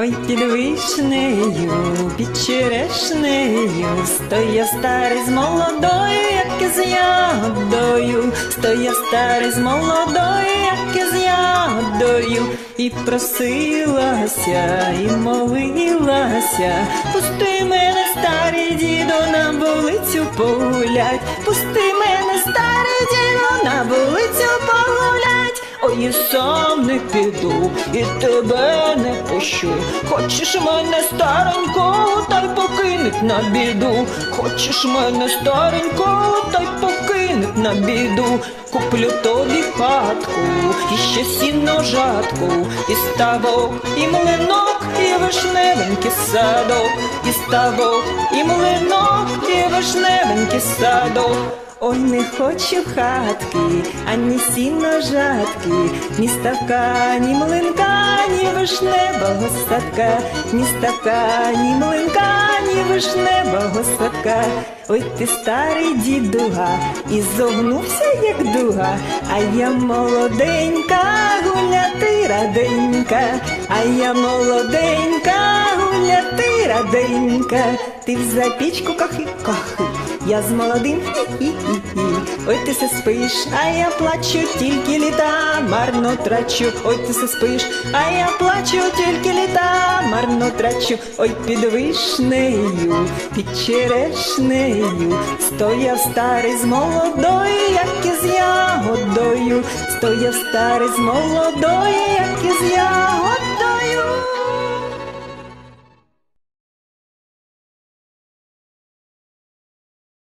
Ой, під вишнею, під черешнею, стоя старий з молодою, як з ягодою, стоя старий з молодою, ягодою, і просилася, і молилася, пусти мене, старий діду, на вулицю погулять, пусти мене, старий діду, на вулицю погулять. Ой, і сам не піду, і тебе не пущу. Хочеш мене старенького, та й покинуть на біду. Хочеш мене старенького, та й покинуть на біду. Куплю тобі хатку, і ще сіно жатку, і ставок, і млинок, і вишневенький садок, і ставок, і млинок, і вишневенький садок. Ой, не хочу хатки, ані сіно жатки, ні ставка, ні млинка, ні вишневого садка, ні ставка, ні млинка, вишневого садка. Ой, ти старий дідуга, і зогнувся, як дуга, а я молоденька, гуляти раденька, а я молоденька, гуляти раденька, ти в запічку кахи-кахи. Я з молодим. Ой, ти се спиш, а я плачу, тільки літа марно трачу. Ой, ти се спиш, а я плачу, тільки літа марно трачу. Ой, під вишнею, під черешнею, стояв старий з молодою, як із ягодою, стояв старий з молодою, як із ягодою.